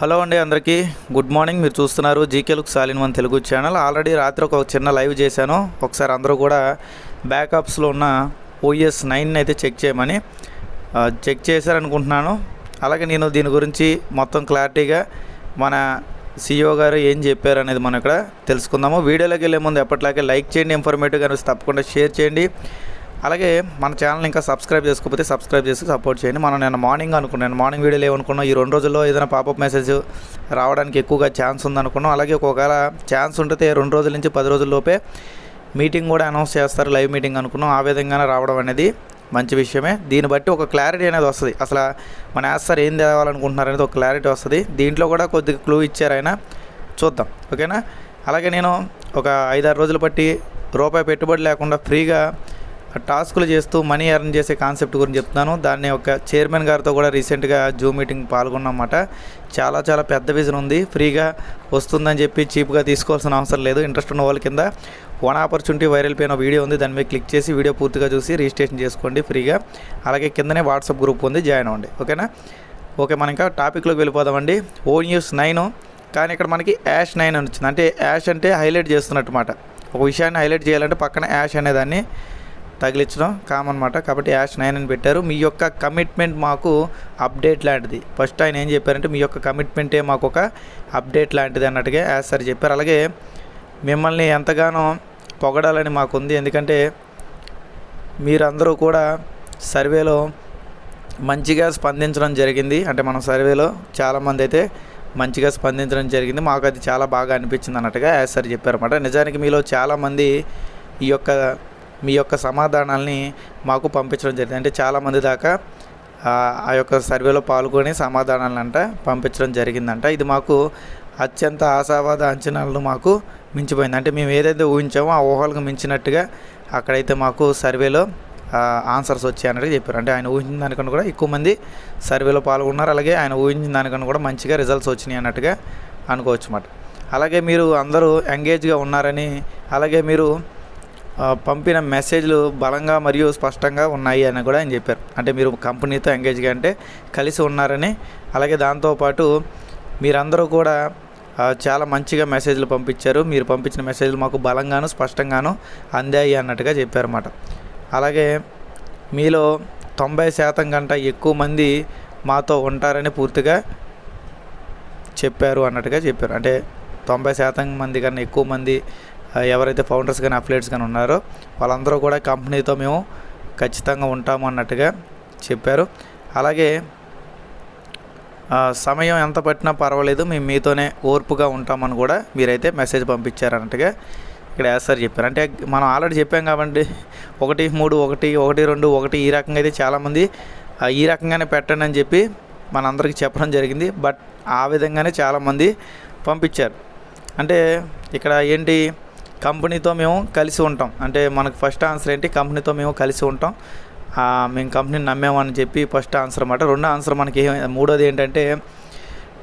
Hello అండి అందరికీ. Good morning. మీరు చూస్తున్నారు జీకేలకు సాలిన్ వన్ తెలుగు ఛానల్. ఆల్రెడీ రాత్రి ఒక చిన్న లైవ్ చేశాను. ఒకసారి అందరూ కూడా బ్యాకప్స్లో ఉన్న ఓఎస్ నైన్ అయితే చెక్ చేయమని చెక్ చేశారనుకుంటున్నాను. అలాగే నేను దీని గురించి మొత్తం క్లారిటీగా మన సిఇఓ గారు ఏం చెప్పారు అనేది మనం ఇక్కడ తెలుసుకుందాము. వీడియోలోకి వెళ్ళే ముందు ఎప్పటిలాగే లైక్ చేయండి ఇన్ఫర్మేటివ్ కనిపిస్తే తప్పకుండా షేర్ చేయండి. అలాగే మన ఛానల్ ఇంకా సబ్స్క్రైబ్ చేసుకోకపోతే సబ్స్క్రైబ్ చేసి సపోర్ట్ చేయండి. మనం నేను మార్నింగ్ అనుకున్నాను మార్నింగ్ వీడియోలో ఏమనుకున్నాం ఈ రెండు రోజుల్లో ఏదైనా పాపప్ మెసేజ్ రావడానికి ఎక్కువగా ఛాన్స్ ఉందనుకున్నాం. అలాగే ఒకవేళ ఛాన్స్ ఉంటే రెండు రోజుల నుంచి పది రోజుల్లోపే మీటింగ్ కూడా అనౌన్స్ చేస్తారు లైవ్ మీటింగ్ అనుకున్నాం. ఆ విధంగానే రావడం అనేది మంచి విషయమే. దీన్ని బట్టి ఒక క్లారిటీ అనేది వస్తుంది. అసలు మన యాస్సార్ ఏం తేవాలనుకుంటున్నారు అనేది ఒక క్లారిటీ వస్తుంది. దీంట్లో కూడా కొద్దిగా క్లూ ఇచ్చారు ఆయన. చూద్దాం. ఓకేనా? అలాగే నేను ఒక ఐదారు రోజులు బట్టి రూపాయి పెట్టుబడి లేకుండా ఫ్రీగా టాస్కులు చేస్తూ మనీ ఎర్న్ చేసే కాన్సెప్ట్ గురించి చెప్తున్నాను. దాన్ని ఒక చైర్మన్ గారితో కూడా రీసెంట్గా జూమ్ మీటింగ్ పాల్గొన్నమాట చాలా చాలా పెద్ద విజన్ ఉంది. ఫ్రీగా వస్తుందని చెప్పి చీప్గా తీసుకోవాల్సిన అవసరం లేదు. ఇంట్రెస్ట్ ఉన్న వాళ్ళ కింద వన్ ఆపర్చునిటీ వైరల్ పోయిన వీడియో ఉంది. దాని మీద క్లిక్ చేసి వీడియో పూర్తిగా చూసి రిజిస్ట్రేషన్ చేసుకోండి ఫ్రీగా. అలాగే కిందనే వాట్సాప్ గ్రూప్ ఉంది. జాయిన్ అవ్వండి. ఓకేనా? ఓకే మనం ఇంకా టాపిక్లోకి వెళ్ళిపోదామండి. O news nine. కానీ ఇక్కడ మనకి యాష్ నైన్ అని వచ్చింది. అంటే యాష్ అంటే హైలైట్ చేస్తున్నట్టు మాట ఒక విషయాన్ని హైలైట్ చేయాలంటే పక్కన యాష్ అనేదాన్ని తగిలించడం కామన్ అనమాట కాబట్టి యాష్ నైన్ అని పెట్టారు. మీ యొక్క కమిట్మెంట్ మాకు అప్డేట్ లాంటిది. ఫస్ట్ ఆయన ఏం చెప్పారంటే మీ యొక్క కమిట్మెంటే మాకు ఒక అప్డేట్ లాంటిది అన్నట్టుగా యాష్ సార్ చెప్పారు. అలాగే మిమ్మల్ని ఎంతగానో పొగడాలని మాకుంది ఎందుకంటే మీరందరూ కూడా సర్వేలో మంచిగా స్పందించడం జరిగింది. అంటే మన సర్వేలో చాలామంది అయితే మంచిగా స్పందించడం జరిగింది. మాకు అది చాలా బాగా అనిపించింది అన్నట్టుగా యాజ్ సార్ చెప్పారన్నమాట. నిజానికి మీలో చాలామంది ఈ యొక్క మీ యొక్క సమాధానాల్ని మాకు పంపించడం జరిగింది. అంటే చాలామంది దాకా ఆ యొక్క సర్వేలో పాల్గొని సమాధానాలను అంట పంపించడం జరిగిందంట. ఇది మాకు అత్యంత ఆశావాద అంచనాలను మాకు మించిపోయింది. అంటే మేము ఏదైతే ఊహించామో ఆ ఊహలకు మించినట్టుగా అక్కడైతే మాకు సర్వేలో ఆన్సర్స్ వచ్చాయి చెప్పారు. అంటే ఆయన ఊహించిన దానికన్నా కూడా ఎక్కువ మంది సర్వేలో పాల్గొన్నారు. అలాగే ఆయన ఊహించిన దానికన్నా కూడా మంచిగా రిజల్ట్స్ వచ్చినాయి అన్నట్టుగా అనుకోవచ్చు అన్నమాట అలాగే మీరు అందరూ ఎంగేజ్గా ఉన్నారని అలాగే మీరు పంపిన మెసేజ్లు బలంగా మరియు స్పష్టంగా ఉన్నాయి అని కూడా ఆయన చెప్పారు. అంటే మీరు కంపెనీతో ఎంగేజ్గా అంటే కలిసి ఉన్నారని అలాగే దాంతోపాటు మీరందరూ కూడా చాలా మంచిగా మెసేజ్లు పంపించారు. మీరు పంపించిన మెసేజ్లు మాకు బలంగాను స్పష్టంగాను అందాయి అన్నట్టుగా చెప్పారన్నమాట. అలాగే మీలో తొంభై శాతం కంటే ఎక్కువ మంది మాతో ఉంటారని పూర్తిగా చెప్పారు అన్నట్టుగా చెప్పారు. అంటే తొంభై శాతం మంది కన్నా ఎక్కువ మంది ఎవరైతే ఫౌండర్స్ కానీ అఫ్లేట్స్ కానీ ఉన్నారో వాళ్ళందరూ కూడా కంపెనీతో మేము ఖచ్చితంగా ఉంటాము అన్నట్టుగా చెప్పారు. అలాగే సమయం ఎంత పట్టినా పర్వాలేదు మేము మీతోనే ఓర్పుగా ఉంటామని కూడా మీరైతే మెసేజ్ పంపించారన్నట్టుగా ఇక్కడ ఎస్ఆర్ చెప్పారు. అంటే మనం ఆల్రెడీ చెప్పాం కాబట్టి ఒకటి మూడు ఒకటి ఒకటి రెండు ఒకటి ఈ రకంగా అయితే చాలామంది ఈ రకంగానే పెట్టండి అని చెప్పి మనందరికీ చెప్పడం జరిగింది. బట్ ఆ విధంగానే చాలామంది పంపించారు. అంటే ఇక్కడ ఏంటి కంపెనీతో మేము కలిసి ఉంటాం. అంటే మనకు ఫస్ట్ ఆన్సర్ ఏంటి? కంపెనీతో మేము కలిసి ఉంటాం. మేము కంపెనీని నమ్మామని చెప్పి ఫస్ట్ ఆన్సర్ అనమాట రెండో ఆన్సర్ మనకి మూడోది ఏంటంటే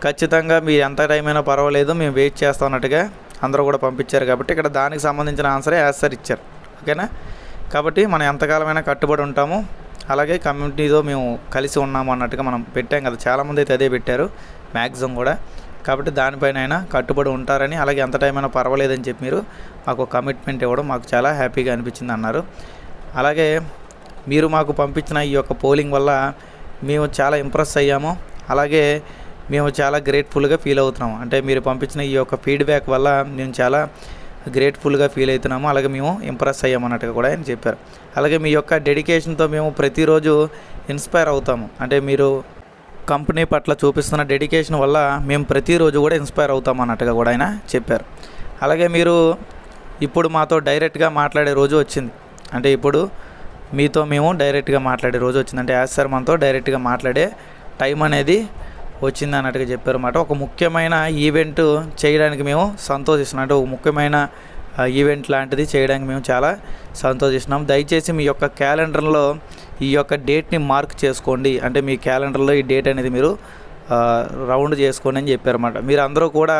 ఖచ్చితంగా మీరు ఎంత టైం అయినా పర్వాలేదు మేము వెయిట్ చేస్తాం అన్నట్టుగా అందరూ కూడా పంపించారు కాబట్టి ఇక్కడ దానికి సంబంధించిన ఆన్సరే ఆన్సర్ ఇచ్చారు. ఓకేనా? కాబట్టి మనం ఎంతకాలమైనా కట్టుబడి ఉంటాము. అలాగే కమ్యూనిటీతో మేము కలిసి ఉన్నాము అన్నట్టుగా మనం పెట్టాం కదా. చాలామంది అయితే అదే పెట్టారు. మ్యాక్సిమం కూడా. కాబట్టి దానిపైన అయినా కట్టుబడి ఉంటారని అలాగే ఎంత టైం అయినా పర్వాలేదని చెప్పి మీరు మాకు కమిట్మెంట్ ఇవ్వడం మాకు చాలా హ్యాపీగా అనిపించింది అన్నారు. అలాగే మీరు మాకు పంపించిన ఈ యొక్క పోలింగ్ వల్ల మేము చాలా ఇంప్రెస్ అయ్యాము. అలాగే మేము చాలా గ్రేట్ఫుల్గా ఫీల్ అవుతున్నాము అంటే మీరు పంపించిన ఈ యొక్క ఫీడ్బ్యాక్ వల్ల మేము చాలా గ్రేట్ఫుల్గా ఫీల్ అవుతున్నాము. అలాగే మేము ఇంప్రెస్ అయ్యాము అన్నట్టుగా కూడా ఆయన చెప్పారు. అలాగే మీ యొక్క డెడికేషన్తో మేము ప్రతిరోజు ఇన్స్పైర్ అవుతాము. అంటే మీరు కంపెనీ పట్ల చూపిస్తున్న డెడికేషన్ వల్ల మేము ప్రతిరోజు కూడా ఇన్స్పైర్ అవుతాం అన్నట్టుగా కూడా ఆయన చెప్పారు. అలాగే మీరు ఇప్పుడు మాతో డైరెక్ట్గా మాట్లాడే రోజు వచ్చింది. అంటే ఇప్పుడు మీతో మేము డైరెక్ట్గా మాట్లాడే రోజు వచ్చింది. అంటే యాజ్ సార్ మనతో డైరెక్ట్గా మాట్లాడే టైం అనేది వచ్చింది అన్నట్టుగా చెప్పారు అన్నమాట. ఒక ముఖ్యమైన ఈవెంట్ చేయడానికి మేము సంతోషిస్తున్నాం. అంటే ఒక ముఖ్యమైన ఈవెంట్ లాంటిది చేయడానికి మేము చాలా సంతోషిస్తున్నాం. దయచేసి మీ యొక్క క్యాలెండర్లో ఈ యొక్క డేట్ని మార్క్ చేసుకోండి. అంటే మీ క్యాలెండర్లో ఈ డేట్ అనేది మీరు రౌండ్ చేసుకోండి అని చెప్పారన్నమాట. మీరు అందరూ కూడా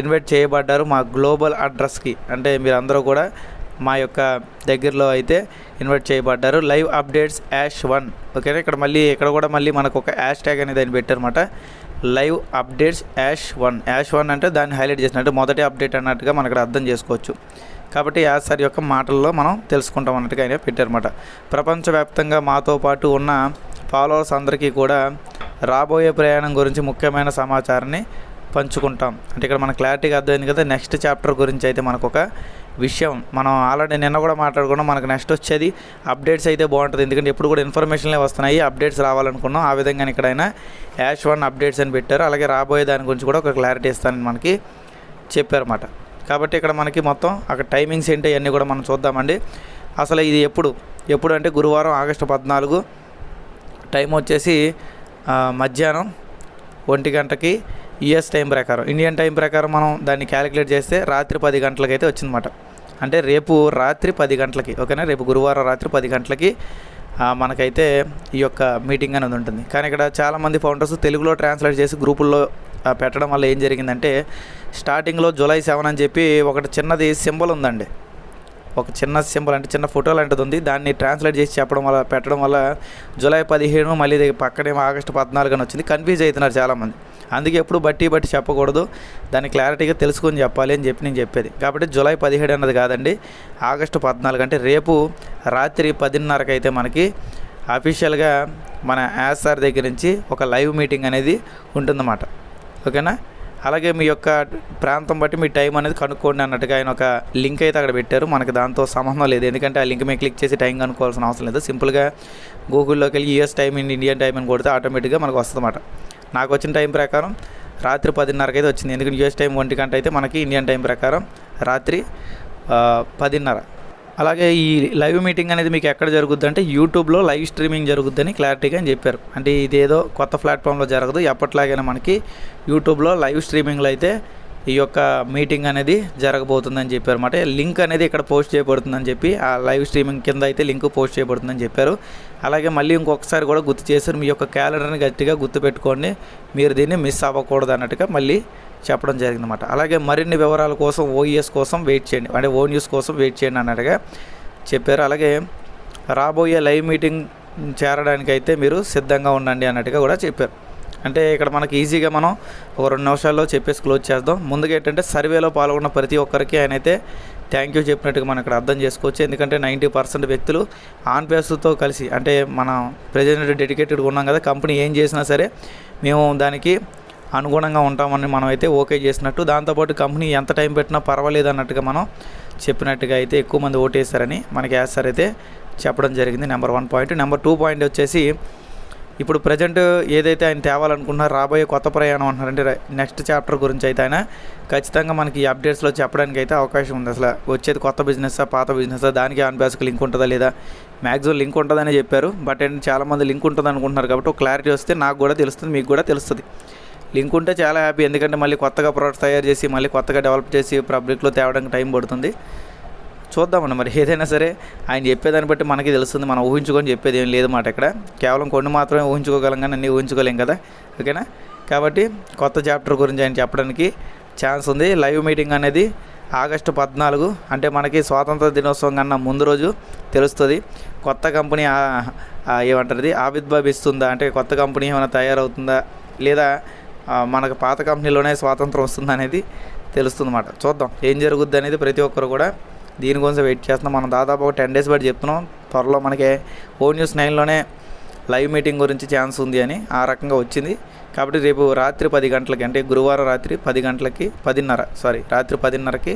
ఇన్వైట్ చేయబడ్డారు మా గ్లోబల్ అడ్రస్కి. అంటే మీరు అందరూ కూడా మా యొక్క దగ్గరలో అయితే invite చేయబడ్డారు. Live updates hash one. ఓకేనా? ఇక్కడ మళ్ళీ ఇక్కడ కూడా మళ్ళీ మనకు ఒక హ్యాష్ ట్యాగ్ అనేది ఆయన పెట్టారన్నమాట. Live updates hash one. Hash one అంటే దాన్ని హైలైట్ చేసినట్టు మొదటి అప్డేట్ అన్నట్టుగా మనం ఇక్కడ అర్థం చేసుకోవచ్చు. కాబట్టి యాజ్ సార్ యొక్క మాటల్లో మనం తెలుసుకుంటాం అన్నట్టుగా ఆయన పెట్టారన్నమాట. ప్రపంచవ్యాప్తంగా మాతో పాటు ఉన్న ఫాలోవర్స్ అందరికీ కూడా రాబోయే ప్రయాణం గురించి ముఖ్యమైన సమాచారాన్ని పంచుకుంటాం. అంటే ఇక్కడ మన క్లారిటీగా అర్థమైంది కదా నెక్స్ట్ చాప్టర్ గురించి అయితే మనకు ఒక విషయం. మనం ఆల్రెడీ నిన్న కూడా మాట్లాడుకున్నాం మనకు నెక్స్ట్ వచ్చేది అప్డేట్స్ అయితే బాగుంటుంది. ఎందుకంటే ఎప్పుడు కూడా ఇన్ఫర్మేషన్లే వస్తున్నాయి అప్డేట్స్ రావాలనుకున్నాం. ఆ విధంగా ఇక్కడైనా యాష్ వన్ అప్డేట్స్ అని పెట్టారు. అలాగే రాబోయే దాని గురించి కూడా ఒక క్లారిటీ ఇస్తానని మనకి చెప్పారన్నమాట. కాబట్టి ఇక్కడ మనకి మొత్తం అక్కడ టైమింగ్స్ ఏంటి అన్నీ కూడా మనం చూద్దామండి. అసలు ఇది ఎప్పుడు? ఎప్పుడు అంటే గురువారం ఆగస్టు పద్నాలుగు టైం వచ్చేసి మధ్యాహ్నం ఒంటి గంటకి యుఎస్ టైం ప్రకారం. ఇండియన్ టైం ప్రకారం మనం దాన్ని క్యాలిక్యులేట్ చేస్తే రాత్రి పది గంటలకైతే వచ్చిందన్నమాట. అంటే రేపు రాత్రి పది గంటలకి ఓకేనా? రేపు గురువారం రాత్రి పది గంటలకి మనకైతే ఈ యొక్క మీటింగ్ అనేది ఉంటుంది. కానీ ఇక్కడ చాలామంది ఫౌండర్స్ తెలుగులో ట్రాన్స్లేట్ చేసి గ్రూపుల్లో పెట్టడం వల్ల ఏం జరిగిందంటే స్టార్టింగ్లో జూలై సెవెన్ అని చెప్పి ఒకటి చిన్నది సింబల్ ఉందండి. ఒక చిన్న సింబల్ అంటే చిన్న ఫోటో లాంటిది ఉంది. దాన్ని ట్రాన్స్లేట్ చేసి చెప్పడం వల్ల పెట్టడం వల్ల జూలై పదిహేను మళ్ళీ పక్కనే ఆగస్టు పద్నాలుగు అని వచ్చింది. కన్ఫ్యూజ్ అవుతున్నారు చాలామంది. అందుకే ఎప్పుడు బట్టి బట్టి చెప్పకూడదు. దాన్ని క్లారిటీగా తెలుసుకొని చెప్పాలి అని చెప్పి నేను చెప్పేది. కాబట్టి జూలై పదిహేడు అన్నది కాదండి. ఆగస్టు పద్నాలుగు అంటే రేపు రాత్రి పదిన్నరకు అయితే మనకి అఫీషియల్గా మన యాస్ సార్ దగ్గర నుంచి ఒక లైవ్ మీటింగ్ అనేది ఉంటుందన్నమాట. ఓకేనా? అలాగే మీ యొక్క ప్రాంతం బట్టి మీ టైం అనేది కనుక్కోండి అన్నట్టుగా ఆయన ఒక లింక్ అయితే అక్కడ పెట్టారు. మనకి దాంతో సంబంధం లేదు. ఎందుకంటే ఆ లింక్ మీద క్లిక్ చేసి టైం కనుక్కోవాల్సిన అవసరం లేదు. సింపుల్గా గూగుల్లోకి వెళ్ళి US time in Indian time అని కొడితే ఆటోమేటిక్గా మనకు వస్తుందన్నమాట. నాకు వచ్చిన టైం ప్రకారం రాత్రి పదిన్నరకి అయితే వచ్చింది. ఎందుకంటే యూఎస్ టైం ఒంటి గంట అయితే మనకి ఇండియన్ టైం ప్రకారం రాత్రి పదిన్నర. అలాగే ఈ లైవ్ మీటింగ్ అనేది మీకు ఎక్కడ జరుగుద్ది అంటే యూట్యూబ్లో లైవ్ స్ట్రీమింగ్ జరుగుద్దని క్లారిటీగా అని చెప్పారు. అంటే ఇదేదో కొత్త ప్లాట్ఫామ్లో జరగదు. ఎప్పట్లాగైనా మనకి యూట్యూబ్లో లైవ్ స్ట్రీమింగ్లో అయితే ఈ యొక్క మీటింగ్ అనేది జరగబోతుందని చెప్పారు అన్నమాట లింక్ అనేది ఇక్కడ పోస్ట్ చేయబడుతుందని చెప్పి ఆ లైవ్ స్ట్రీమింగ్ కింద అయితే లింక్ పోస్ట్ చేయబడుతుందని చెప్పారు. అలాగే మళ్ళీ ఇంకొకసారి కూడా గుర్తు చేశారు మీ యొక్క క్యాలెండర్ని గట్టిగా గుర్తుపెట్టుకోండి. మీరు దీన్ని మిస్ అవ్వకూడదు అన్నట్టుగా మళ్ళీ చెప్పడం జరిగిందన్నమాట. అలాగే మరిన్ని వివరాల కోసం ఓఈఎస్ కోసం వెయిట్ చేయండి. అంటే ఓ న్యూస్ కోసం వెయిట్ చేయండి అన్నట్టుగా చెప్పారు. అలాగే రాబోయే లైవ్ మీటింగ్ చేరడానికి అయితే మీరు సిద్ధంగా ఉండండి అన్నట్టుగా కూడా చెప్పారు. అంటే ఇక్కడ మనకి ఈజీగా మనం ఒక రెండు నిమిషాల్లో చెప్పేసి క్లోజ్ చేద్దాం. ముందుగా ఏంటంటే సర్వేలో పాల్గొన్న ప్రతి ఒక్కరికి ఆయన అయితే థ్యాంక్ యూ చెప్పినట్టుగా మనం ఇక్కడ అర్థం చేసుకోవచ్చు. ఎందుకంటే నైంటీ పర్సెంట్ వ్యక్తులు ఆన్ పేస్తో కలిసి అంటే మన ప్రజెంట్ డెడికేటెడ్గా ఉన్నాం కదా కంపెనీ ఏం చేసినా సరే మేము దానికి అనుగుణంగా ఉంటామని మనం అయితే ఓకే చేసినట్టు. దాంతోపాటు కంపెనీ ఎంత టైం పెట్టినా పర్వాలేదు అన్నట్టుగా మనం చెప్పినట్టుగా అయితే ఎక్కువ మంది ఓటేశారని మనకి యాస్ అయితే చెప్పడం జరిగింది number one point. Number two point వచ్చేసి ఇప్పుడు ప్రజెంట్ ఏదైతే ఆయన తేవాలనుకుంటున్నారో రాబోయే కొత్త ప్రయాణం అంటున్నారంటే నెక్స్ట్ చాప్టర్ గురించి అయితే ఆయన ఖచ్చితంగా మనకి అప్డేట్స్లో చెప్పడానికి అయితే అవకాశం ఉంది. అసలు వచ్చేది కొత్త బిజినెస్ పాత బిజినెస్ దానికి ఆన్ బేస్కి లింక్ ఉంటుందా లేదా? మ్యాక్సిమం లింక్ ఉంటుందని చెప్పారు. బట్ ఏంటి చాలామంది లింక్ ఉంటుంది అనుకుంటున్నారు కాబట్టి ఒక క్లారిటీ వస్తే నాకు కూడా తెలుస్తుంది మీకు కూడా తెలుస్తుంది. లింక్ ఉంటే చాలా హ్యాపీ ఎందుకంటే మళ్ళీ కొత్తగా ప్రోడక్ట్స్ తయారు చేసి మళ్ళీ కొత్తగా డెవలప్ చేసి పబ్లిక్లో తేవడానికి టైం పడుతుంది. చూద్దామండి. మరి ఏదైనా సరే ఆయన చెప్పేదాన్ని బట్టి మనకి తెలుస్తుంది. మనం ఊహించుకొని చెప్పేది ఏం లేదు మాట ఇక్కడ. కేవలం కొన్ని మాత్రమే ఊహించుకోగలం కానీ అన్నీ ఊహించుకోలేం కదా. ఓకేనా? కాబట్టి కొత్త చాప్టర్ గురించి ఆయన చెప్పడానికి ఛాన్స్ ఉంది. లైవ్ మీటింగ్ అనేది ఆగస్టు పద్నాలుగు. అంటే మనకి స్వాతంత్ర దినోత్సవం కన్నా ముందు రోజు తెలుస్తుంది. కొత్త కంపెనీ ఏమంటారు ఆవిర్భవిస్తుందా అంటే కొత్త కంపెనీ ఏమైనా తయారవుతుందా? లేదా మనకు పాత కంపెనీలోనే స్వాతంత్రం వస్తుందా అనేది తెలుస్తుందన్నమాట చూద్దాం. ఏం జరుగుద్ది అనేది ప్రతి ఒక్కరు కూడా దీని గురించి వెయిట్ చేస్తున్నాం. మనం దాదాపు ఒక టెన్ డేస్ బట్టి చెప్తున్నాం. త్వరలో మనకి ఓ న్యూస్ నైన్లోనే లైవ్ మీటింగ్ గురించి ఛాన్స్ ఉంది అని ఆ రకంగా వచ్చింది. కాబట్టి రేపు రాత్రి పది గంటలకి అంటే గురువారం రాత్రి పది గంటలకి పదిన్నర సారీ రాత్రి పదిన్నరకి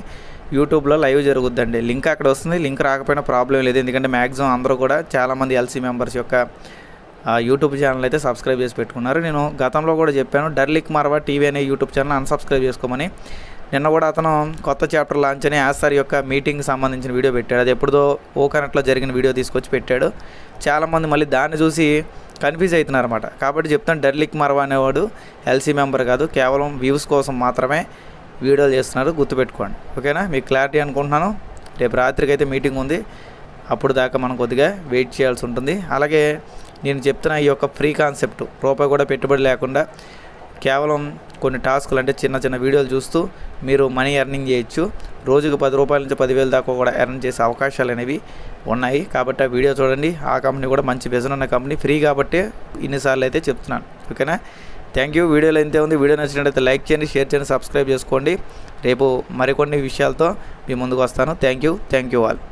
యూట్యూబ్లో లైవ్ జరుగుద్దండి. లింక్ అక్కడ వస్తుంది. లింక్ రాకపోయినా ప్రాబ్లం లేదు. ఎందుకంటే మ్యాక్సిమం అందరూ కూడా చాలామంది ఎల్సీ మెంబర్స్ యొక్క యూట్యూబ్ ఛానల్ అయితే సబ్స్క్రైబ్ చేసి పెట్టుకున్నారు. నేను గతంలో కూడా చెప్పాను డర్లిక్ మార్వా టీవీ అనే యూట్యూబ్ ఛానల్ అన్సబ్స్క్రైబ్ చేసుకోమని. నిన్న కూడా అతను కొత్త చాప్టర్ లాంచ్ అని ఆస్థార్ యొక్క మీటింగ్కి సంబంధించిన వీడియో పెట్టాడు. అది ఎప్పుడుదో ఓ కనెక్ట్లో జరిగిన వీడియో తీసుకొచ్చి పెట్టాడు. చాలామంది మళ్ళీ దాన్ని చూసి కన్ఫ్యూజ్ అవుతున్నారన్నమాట. కాబట్టి చెప్తాను డర్లిక్ మర్వా అనేవాడు ఎల్సీ మెంబర్ కాదు. కేవలం వ్యూస్ కోసం మాత్రమే వీడియోలు చేస్తున్నారు. గుర్తుపెట్టుకోండి. ఓకేనా? మీకు క్లారిటీ అనుకుంటున్నాను. రేపు రాత్రికి అయితే మీటింగ్ ఉంది. అప్పుడు దాకా మనం కొద్దిగా వెయిట్ చేయాల్సి ఉంటుంది. అలాగే నేను చెప్తున్న ఈ యొక్క ఫ్రీ కాన్సెప్ట్ రూపాయి కూడా పెట్టుబడి లేకుండా కేవలం కొన్ని టాస్కులు అంటే చిన్న చిన్న వీడియోలు చూస్తూ మీరు మనీ ఎర్నింగ్ చేయొచ్చు. రోజుకు పది రూపాయల నుంచి పదివేల దాకా కూడా ఎర్న్ చేసే అవకాశాలు అనేవి ఉన్నాయి. కాబట్టి ఆ వీడియో చూడండి. ఆ కంపెనీ కూడా మంచి బిజినెస్ ఉన్న కంపెనీ ఫ్రీ కాబట్టి ఇన్నిసార్లు అయితే చెప్తున్నాను. ఓకేనా? థ్యాంక్ యూ వీడియోలో ఇంతే ఉంది. వీడియో నచ్చినట్లయితే లైక్ చేయండి షేర్ చేయండి సబ్స్క్రైబ్ చేసుకోండి. రేపు మరికొన్ని విషయాలతో మీ ముందుకు వస్తాను. Thank you thank you all